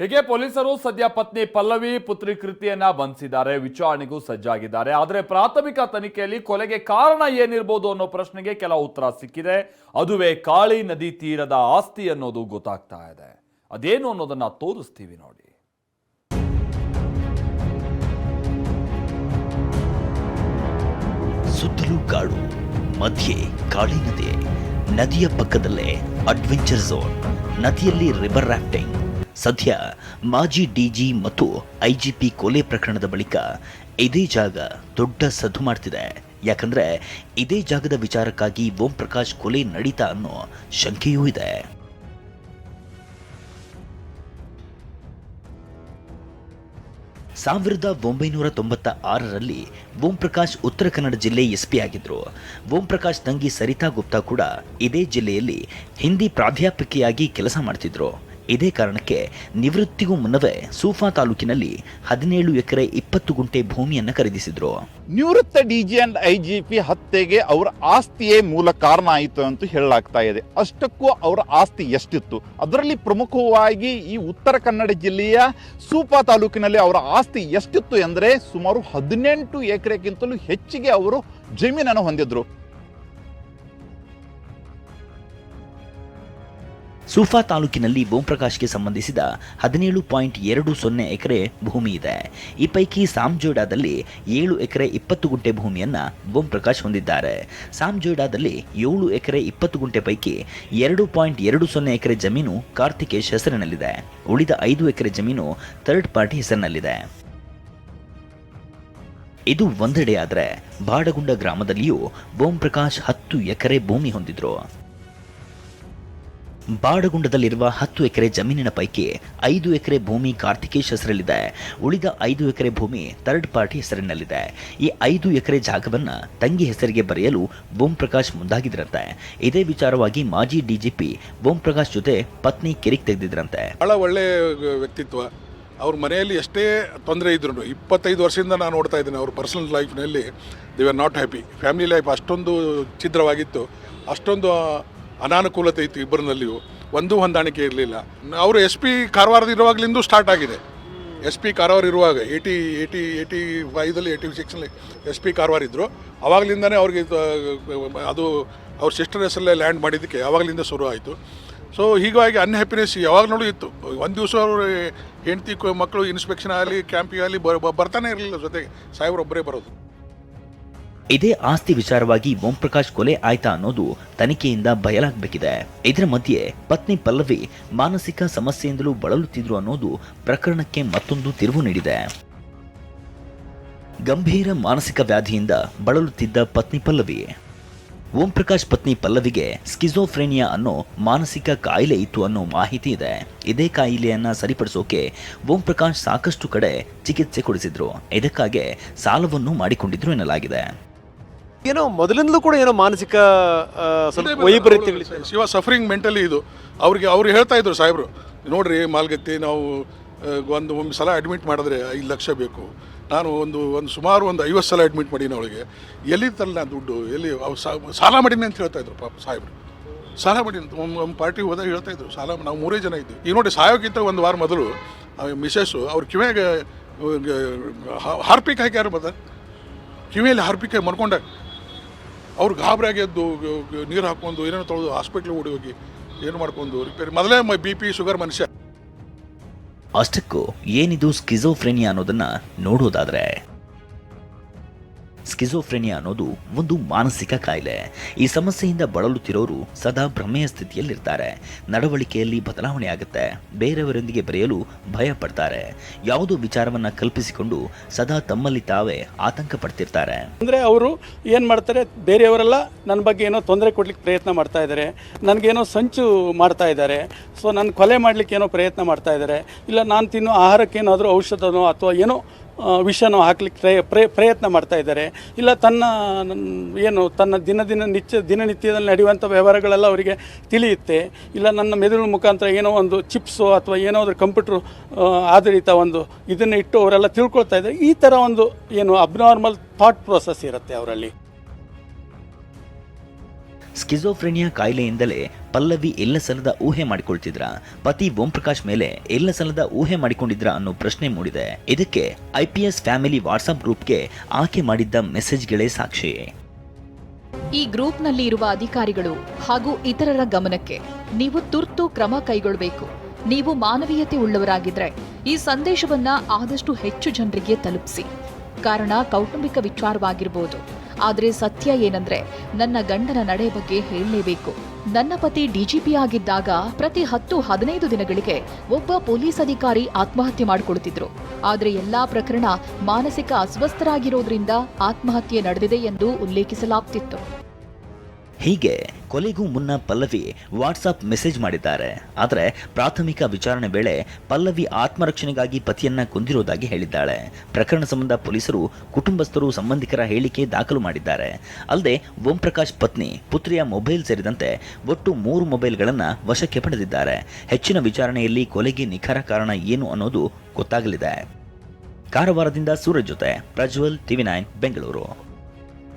ಹೀಗೆ ಪೊಲೀಸರು ಸದ್ಯ ಪತ್ನಿ ಪಲ್ಲವಿ ಪುತ್ರಿ ಕೃತಿಯನ್ನ ಬಂಧಿಸಿದ್ದಾರೆ. ವಿಚಾರಣೆಗೂ ಸಜ್ಜಾಗಿದ್ದಾರೆ. ಆದರೆ ಪ್ರಾಥಮಿಕ ತನಿಖೆಯಲ್ಲಿ ಕೊಲೆಗೆ ಕಾರಣ ಏನಿರ್ಬೋದು ಅನ್ನೋ ಪ್ರಶ್ನೆಗೆ ಕೆಲ ಉತ್ತರ ಸಿಕ್ಕಿದೆ. ಅದುವೇ ಕಾಳಿ ನದಿ ತೀರದ ಆಸ್ತಿ ಅನ್ನೋದು ಗೊತ್ತಾಗ್ತಾ ಇದೆ. ಅದೇನು ಅನ್ನೋದನ್ನ ತೋರಿಸ್ತೀವಿ ನೋಡಿ. ಸುತ್ತಲೂ ಕಾಡು, ಮಧ್ಯೆ ಕಾಳಿ ನದಿ, ನದಿಯ ಪಕ್ಕದಲ್ಲೇ ಅಡ್ವೆಂಚರ್ ಝೋನ್ ನದಿಯಲ್ಲಿ ರಿವರ್ ರಾಫ್ಟಿಂಗ್ ಸದ್ಯ ಮಾಜಿ ಡಿಜಿ ಮತ್ತು ಐಜಿಪಿ ಕೊಲೆ ಪ್ರಕರಣದ ಬಳಿಕ ಇದೇ ಜಾಗ ದೊಡ್ಡ ಸದ್ದು ಮಾಡ್ತಿದೆ. ಯಾಕಂದ್ರೆ ಇದೇ ಜಾಗದ ವಿಚಾರಕ್ಕಾಗಿ ಓಂ ಪ್ರಕಾಶ್ ಕೊಲೆ ನಡೀತಾ ಅನ್ನೋ ಶಂಕೆಯೂ ಇದೆ. ಸಾವಿರದ ಒಂಬೈನೂರ ತೊಂಬತ್ತ ಆರರಲ್ಲಿ ಓಂ ಪ್ರಕಾಶ್ ಉತ್ತರ ಕನ್ನಡ ಜಿಲ್ಲೆ ಎಸ್ಪಿ ಆಗಿದ್ರು. ಓಂ ಪ್ರಕಾಶ್ ತಂಗಿ ಸರಿತಾ ಗುಪ್ತಾ ಕೂಡ ಇದೇ ಜಿಲ್ಲೆಯಲ್ಲಿ ಹಿಂದಿ ಪ್ರಾಧ್ಯಾಪಕಿಯಾಗಿ ಕೆಲಸ ಮಾಡ್ತಿದ್ರು. ಇದೇ ಕಾರಣಕ್ಕೆ ನಿವೃತ್ತಿಗೂ ಮುನ್ನವೇ ಸೂಫಾ ತಾಲೂಕಿನಲ್ಲಿ ಹದಿನೇಳು ಎಕರೆ ಇಪ್ಪತ್ತು ಗುಂಟೆ ಭೂಮಿಯನ್ನು ಖರೀದಿಸಿದ್ರು. ನಿವೃತ್ತ ಡಿಜಿ ಅಂಡ್ ಐಜಿಪಿ ಹತ್ಯೆಗೆ ಅವರ ಆಸ್ತಿಯೇ ಮೂಲ ಕಾರಣ ಆಯಿತು ಅಂತ ಹೇಳಲಾಗ್ತಾ ಇದೆ. ಅಷ್ಟಕ್ಕೂ ಅವರ ಆಸ್ತಿ ಎಷ್ಟಿತ್ತು? ಅದರಲ್ಲಿ ಪ್ರಮುಖವಾಗಿ ಈ ಉತ್ತರ ಕನ್ನಡ ಜಿಲ್ಲೆಯ ಸೂಪಾ ತಾಲೂಕಿನಲ್ಲಿ ಅವರ ಆಸ್ತಿ ಎಷ್ಟಿತ್ತು ಎಂದರೆ ಸುಮಾರು ಹದಿನೆಂಟು ಎಕರೆಗಿಂತಲೂ ಹೆಚ್ಚಿಗೆ ಅವರು ಜಮೀನನ್ನು ಹೊಂದಿದ್ರು. ಸೂಫಾ ತಾಲೂಕಿನಲ್ಲಿ ಓಂಪ್ರಕಾಶ್ಗೆ ಸಂಬಂಧಿಸಿದ ಹದಿನೇಳು ಪಾಯಿಂಟ್ ಎರಡು ಸೊನ್ನೆ ಎಕರೆ ಭೂಮಿ ಇದೆ. ಈ ಪೈಕಿ ಸಾಮ್ಜೋಡಾದಲ್ಲಿ ಏಳು ಎಕರೆ ಇಪ್ಪತ್ತು ಗುಂಟೆ ಭೂಮಿಯನ್ನು ಓಂ ಪ್ರಕಾಶ್ ಹೊಂದಿದ್ದಾರೆ. ಸಾಮ್ಜೋಡಾದಲ್ಲಿ ಏಳು ಎಕರೆ ಇಪ್ಪತ್ತು ಗುಂಟೆ ಪೈಕಿ ಎರಡು ಪಾಯಿಂಟ್ ಎರಡು ಸೊನ್ನೆ ಎಕರೆ ಜಮೀನು ಕಾರ್ತಿಕೇಶ್ ಹೆಸರಿನಲ್ಲಿದೆ. ಉಳಿದ ಐದು ಎಕರೆ ಜಮೀನು ಥರ್ಡ್ ಪಾರ್ಟಿ ಹೆಸರಿನಲ್ಲಿದೆ. ಇದು ಒಂದೆಡೆ ಆದರೆ ಬಾಡಗುಂಡ ಗ್ರಾಮದಲ್ಲಿಯೂ ಓಂ ಪ್ರಕಾಶ್ ಹತ್ತು ಎಕರೆ ಭೂಮಿ ಹೊಂದಿದ್ರು. ಬಾಡಗುಂಡದಲ್ಲಿರುವ ಹತ್ತು ಎಕರೆ ಜಮೀನಿನ ಪೈಕಿ ಐದು ಎಕರೆ ಭೂಮಿ ಕಾರ್ತಿಕೇಶ್ ಹೆಸರಲ್ಲಿದೆ. ಉಳಿದ ಐದು ಎಕರೆ ಭೂಮಿ ಥರ್ಡ್ ಪಾರ್ಟಿ ಹೆಸರಿನಲ್ಲಿದೆ. ಈ ಐದು ಎಕರೆ ಜಾಗವನ್ನು ತಂಗಿ ಹೆಸರಿಗೆ ಬರೆಯಲು ಓಂ ಪ್ರಕಾಶ್ ಮುಂದಾಗಿದ್ರಂತೆ ಇದೇ ವಿಚಾರವಾಗಿ ಮಾಜಿ ಡಿಜಿಪಿ ಓಂ ಪ್ರಕಾಶ್ ಜೊತೆ ಪತ್ನಿ ಕಿರಿಕ್ ತೆಗೆದಿದ್ರಂತೆ ಬಹಳ ಒಳ್ಳೆ ವ್ಯಕ್ತಿತ್ವ. ಅವ್ರ ಮನೆಯಲ್ಲಿ ಎಷ್ಟೇ ತೊಂದರೆ ಇದ್ರು ಇಪ್ಪತ್ತೈದು ವರ್ಷದಿಂದ ನಾನು ನೋಡ್ತಾ ಇದ್ದೀನಿ ಅವ್ರ personal ಲೈಫ್ನಲ್ಲಿ they are not happy family life ಅಷ್ಟೊಂದು ಛಿದ್ರವಾಗಿತ್ತು. ಅಷ್ಟೊಂದು ಅನಾನುಕೂಲತೆ ಇತ್ತು ಇಬ್ಬರಲ್ಲಿಯೂ ಒಂದೂ ಹೊಂದಾಣಿಕೆ ಇರಲಿಲ್ಲ. ಅವರು ಎಸ್ ಪಿ ಇರುವಾಗಲಿಂದ ಸ್ಟಾರ್ಟ್ ಆಗಿದೆ. ಎಸ್ ಪಿ ಕಾರವಾರ ಇರುವಾಗ ಏಯ್ಟಿ ಏಯ್ಟಿ ಏಯ್ಟಿ ಫೈದಲ್ಲಿ ಏಯ್ಟಿ ಸಿಕ್ಸಲ್ಲಿ ಎಸ್ ಪಿ ಕಾರವಾರ ಇದ್ದರು ಅವಾಗಲಿಂದನೇ ಅವ್ರಿಗೆ ಅದು ಅವ್ರ ಸಿಸ್ಟರ್ ಹೆಸರಲ್ಲೇ ಲ್ಯಾಂಡ್ ಮಾಡಿದ್ದಕ್ಕೆ ಅವಾಗಲಿಂದ ಶುರು ಆಯಿತು. ಸೊ ಹೀಗಾಗಿ ಅನ್ಹ್ಯಾಪಿನೆಸ್ ಯಾವಾಗ ಇತ್ತು. ಒಂದು ದಿವಸ ಅವರು ಹೆಂಡತಿ ಮಕ್ಕಳು ಇನ್ಸ್ಪೆಕ್ಷನ್ ಆಗಲಿ ಕ್ಯಾಂಪಿಗೆ ಆಗಲಿ ಬರ್ತಾನೆ ಇರಲಿಲ್ಲ ಜೊತೆಗೆ. ಸಾಹೇಬ್ರೊಬ್ಬರೇ ಬರೋದು. ಇದೇ ಆಸ್ತಿ ವಿಚಾರವಾಗಿ ಓಂ ಪ್ರಕಾಶ್ ಕೊಲೆ ಆಯ್ತಾ ಅನ್ನೋದು ತನಿಖೆಯಿಂದ ಬಯಲಾಗಬೇಕಿದೆ. ಇದರ ಮಧ್ಯೆ ಪತ್ನಿ ಪಲ್ಲವಿ ಮಾನಸಿಕ ಸಮಸ್ಯೆಯಿಂದಲೂ ಬಳಲುತ್ತಿದ್ರು ಅನ್ನೋದು ಪ್ರಕರಣಕ್ಕೆ ಮತ್ತೊಂದು ತಿರುವು ನೀಡಿದೆ. ಗಂಭೀರ ಮಾನಸಿಕ ವ್ಯಾಧಿಯಿಂದ ಬಳಲುತ್ತಿದ್ದ ಪತ್ನಿ ಪಲ್ಲವಿ. ಓಂ ಪ್ರಕಾಶ್ ಪತ್ನಿ ಪಲ್ಲವಿಗೆ ಸ್ಕಿಜೋಫ್ರೇನಿಯಾ ಅನ್ನೋ ಮಾನಸಿಕ ಕಾಯಿಲೆ ಇತ್ತು ಅನ್ನೋ ಮಾಹಿತಿ ಇದೆ. ಇದೇ ಕಾಯಿಲೆಯನ್ನ ಸರಿಪಡಿಸೋಕೆ ಓಂ ಪ್ರಕಾಶ್ ಸಾಕಷ್ಟು ಕಡೆ ಚಿಕಿತ್ಸೆ ಕೊಡಿಸಿದ್ರು. ಇದಕ್ಕಾಗಿ ಸಾಲವನ್ನು ಮಾಡಿಕೊಂಡಿದ್ರು ಎನ್ನಲಾಗಿದೆ. ಏನೋ ಮೊದಲಿಂದಲೂ ಕೂಡ ಏನೋ ಮಾನಸಿಕ ಸ್ವಲ್ಪ ವೈಪರೀತ್ಯಗಳು ಶಿವ ಸಫರಿಂಗ್ ಮೆಂಟಲಿ ಇದು ಅವ್ರಿಗೆ ಅವ್ರು ಹೇಳ್ತಾ ಇದ್ರು ಸಾಹೇಬರು ನೋಡ್ರಿ ಮಾಲ್ಗತ್ತಿ ನಾವು ಒಂದು ಒಂದು ಸಲ ಅಡ್ಮಿಟ್ ಮಾಡಿದ್ರೆ ಐದು ಲಕ್ಷ ಬೇಕು ನಾನು ಒಂದು ಒಂದು ಸುಮಾರು ಒಂದು ಐವತ್ತು ಸಲ ಅಡ್ಮಿಟ್ ಮಾಡೀನಿ ಅವಳಿಗೆ ಎಲ್ಲಿ ತರಲ್ಲ ದುಡ್ಡು ಎಲ್ಲಿ ಸಾಲ ಮಾಡೀನಿ ಅಂತ ಹೇಳ್ತಾ ಇದ್ರು ಪಾಪ ಸಾಹೇಬರು ಸಾಲ ಮಾಡೀನಿ ಒಂದು ಒಂದು ಪಾರ್ಟಿ ಹೋದಾಗ ಹೇಳ್ತಾ ಇದ್ರು ಸಾಲ ನಾವು ಮೂರೇ ಜನ ಇದ್ವಿ ಈಗ ನೋಡಿ ಸಾಯೋಕ್ಕಿಂತ ಒಂದು ವಾರ ಮೊದಲು ಮಿಸಸ್ಸು ಅವ್ರ ಕಿವಿಯಾಗ ಹಾರ್ಪಿಕ್ ಹಾಕ್ಯಾರ ಮತ್ತೆ ಕಿವಿಯಲ್ಲಿ ಹಾರ್ಪಿಕ್ ಮನ್ಕೊಂಡಾಗ ಅವ್ರು ಗಾಬರಿಯಾಗಿ ಎದ್ದು ನೀರು ಹಾಕೊಂಡು ಏನೇನೋ ತೊಳೆದು ಹಾಸ್ಪಿಟ್ಲಿಗೆ ಓಡಿ ಹೋಗಿ ಏನು ಮಾಡ್ಕೊಂಡು ರಿಪೇರಿ ಮೊದಲೇ ಬಿ ಪಿ ಶುಗರ್ ಮನುಷ್ಯ. ಅಷ್ಟಕ್ಕೂ ಏನಿದು ಸ್ಕಿಜೋಫ್ರೆನಿಯಾ ಅನ್ನೋದನ್ನ ನೋಡೋದಾದ್ರೆ ಸ್ಕಿಜೋಫ್ರೆನಿಯಾ ಅನ್ನೋದು ಒಂದು ಮಾನಸಿಕ ಕಾಯಿಲೆ. ಈ ಸಮಸ್ಯೆಯಿಂದ ಬಳಲುತ್ತಿರೋರು ಸದಾ ಭ್ರಮೆಯ ಸ್ಥಿತಿಯಲ್ಲಿರ್ತಾರೆ. ನಡವಳಿಕೆಯಲ್ಲಿ ಬದಲಾವಣೆ ಆಗುತ್ತೆ. ಬೇರೆಯವರೊಂದಿಗೆ ಬರೆಯಲು ಭಯ ಪಡ್ತಾರೆ ಯಾವುದೋ ವಿಚಾರವನ್ನ ಕಲ್ಪಿಸಿಕೊಂಡು ಸದಾ ತಮ್ಮಲ್ಲಿ ತಾವೇ ಆತಂಕ ಪಡ್ತಿರ್ತಾರೆ. ಅಂದರೆ ಅವರು ಏನು ಮಾಡ್ತಾರೆ? ಬೇರೆಯವರೆಲ್ಲ ನನ್ನ ಬಗ್ಗೆ ಏನೋ ತೊಂದರೆ ಕೊಡ್ಲಿಕ್ಕೆ ಪ್ರಯತ್ನ ಮಾಡ್ತಾ ಇದ್ದಾರೆ ನನಗೇನೋ ಸಂಚು ಮಾಡ್ತಾ ಇದ್ದಾರೆ ಸೊ ನನ್ನ ಕೊಲೆ ಮಾಡಲಿಕ್ಕೆ ಏನೋ ಪ್ರಯತ್ನ ಮಾಡ್ತಾ ಇದ್ದಾರೆ ಇಲ್ಲ ನಾನು ತಿನ್ನೋ ಆಹಾರಕ್ಕೇನಾದರೂ ಔಷಧನೋ ಅಥವಾ ಏನೋ ವಿಷನೋ ಹಾಕ್ಲಿಕ್ಕೆ ಪ್ರಯ, ಪ್ರಯ- ಪ್ರಯತ್ನ ಮಾಡ್ತಾ ಇದ್ದಾರೆ. ಇಲ್ಲ, ತನ್ನ ನನ್- ಏನು, ತನ್ನ ದಿನ ದಿನ ನಿತ್ಯ, ದಿನನಿತ್ಯದಲ್ಲಿ ನಡೆಯುವಂಥ ವ್ಯವಹಾರಗಳೆಲ್ಲ ಅವರಿಗೆ ತಿಳಿಯುತ್ತೆ. ಇಲ್ಲ, ನನ್ನ ಮೆದುಳು ಮುಖಾಂತರ ಏನೋ ಒಂದು ಚಿಪ್ಸು ಅಥವಾ ಏನೋ ಅದ್ರ ಕಂಪ್ಯೂಟ್ರ್ ಆಧಾರಿತ ಒಂದು ಇದನ್ನು ಇಟ್ಟು ಅವರೆಲ್ಲ ತಿಳ್ಕೊಳ್ತಾ ಇದ್ದಾರೆ. ಈ ಥರ ಒಂದು, ಏನು ಅಬ್ನಾರ್ಮಲ್ ಥಾಟ್ ಪ್ರೋಸೆಸ್ ಇರುತ್ತೆ ಅವರಲ್ಲಿ. ಸ್ಕಿಜೋಫ್ರೆನಿಯಾ ಕಾಯಿಲೆಯಿಂದಲೇ ಪಲ್ಲವಿ ಎಲ್ಲ ಸಲದ ಊಹೆ ಮಾಡಿಕೊಳ್ತಿದ್ರ? ಪತಿ ಓಂಪ್ರಕಾಶ್ ಮೇಲೆ ಎಲ್ಲ ಸಲದ ಊಹೆ ಮಾಡಿಕೊಂಡಿದ್ರ ಅನ್ನೋ ಪ್ರಶ್ನೆ ಮೂಡಿದೆ. ಇದಕ್ಕೆ ಐಪಿಎಸ್ ಫ್ಯಾಮಿಲಿ ವಾಟ್ಸ್ಆಪ್ ಗ್ರೂಪ್ಗೆ ಆಕೆ ಮಾಡಿದ್ದ ಮೆಸೇಜ್ಗಳೇ ಸಾಕ್ಷಿ. ಈ ಗ್ರೂಪ್ನಲ್ಲಿ ಇರುವ ಅಧಿಕಾರಿಗಳು ಹಾಗೂ ಇತರರ ಗಮನಕ್ಕೆ ನೀವು ತುರ್ತು ಕ್ರಮ ಕೈಗೊಳ್ಳಬೇಕು ನೀವು ಮಾನವೀಯತೆ ಉಳ್ಳವರಾಗಿದ್ರೆ ಈ ಸಂದೇಶವನ್ನ ಆದಷ್ಟು ಹೆಚ್ಚು ಜನರಿಗೆ ತಲುಪಿಸಿ. ಕಾರಣ ಕೌಟುಂಬಿಕ ವಿಚಾರವಾಗಿರ್ಬೋದು. ಆದ್ರೆ ಸತ್ಯ ಏನಂದ್ರೆ ನನ್ನ ಗಂಡನ ನಡೆ ಬಗ್ಗೆ ಹೇಳಲೇಬೇಕು. ನನ್ನ ಪತಿ ಡಿಜಿಪಿ ಆಗಿದ್ದಾಗ ಪ್ರತಿ ಹತ್ತು, ಹದಿನೈದು ದಿನಗಳಿಗೆ ಒಬ್ಬ ಪೊಲೀಸ್ ಅಧಿಕಾರಿ ಆತ್ಮಹತ್ಯೆ ಮಾಡಿಕೊಳ್ತಿದ್ರು ಆದರೆ ಎಲ್ಲಾ ಪ್ರಕರಣ ಮಾನಸಿಕ ಅಸ್ವಸ್ಥರಾಗಿರೋದ್ರಿಂದ ಆತ್ಮಹತ್ಯೆ ನಡೆದಿದೆ ಎಂದು ಉಲ್ಲೇಖಿಸಲಾಗ್ತಿತ್ತು. ಹೀಗೆ ಕೊಲೆಗೂ ಮುನ್ನ ಪಲ್ಲವಿ ವಾಟ್ಸಾಪ್ ಮೆಸೇಜ್ ಮಾಡಿದ್ದಾರೆ. ಆದರೆ ಪ್ರಾಥಮಿಕ ವಿಚಾರಣೆ ವೇಳೆ ಪಲ್ಲವಿ ಆತ್ಮರಕ್ಷಣೆಗಾಗಿ ಪತಿಯನ್ನ ಕೊಂದಿರುವುದಾಗಿ ಹೇಳಿದ್ದಾಳೆ. ಪ್ರಕರಣ ಸಂಬಂಧ ಪೊಲೀಸರು ಕುಟುಂಬಸ್ಥರು ಸಂಬಂಧಿಕರ ಹೇಳಿಕೆ ದಾಖಲು ಮಾಡಿದ್ದಾರೆ. ಅಲ್ಲದೆ ಓಂಪ್ರಕಾಶ್ ಪತ್ನಿ ಪುತ್ರಿಯ ಮೊಬೈಲ್ ಸೇರಿದಂತೆ ಒಟ್ಟು ಮೂರು ಮೊಬೈಲ್ಗಳನ್ನು ವಶಕ್ಕೆ ಪಡೆದಿದ್ದಾರೆ. ಹೆಚ್ಚಿನ ವಿಚಾರಣೆಯಲ್ಲಿ ಕೊಲೆಗೆ ನಿಖರ ಕಾರಣ ಏನು ಅನ್ನೋದು ಗೊತ್ತಾಗಲಿದೆ. ಕಾರವಾರದಿಂದ ಸೂರಜ್ ಜೊತೆ ಪ್ರಜ್ವಲ್ ಟಿವಿ ನೈನ್, ಬೆಂಗಳೂರು.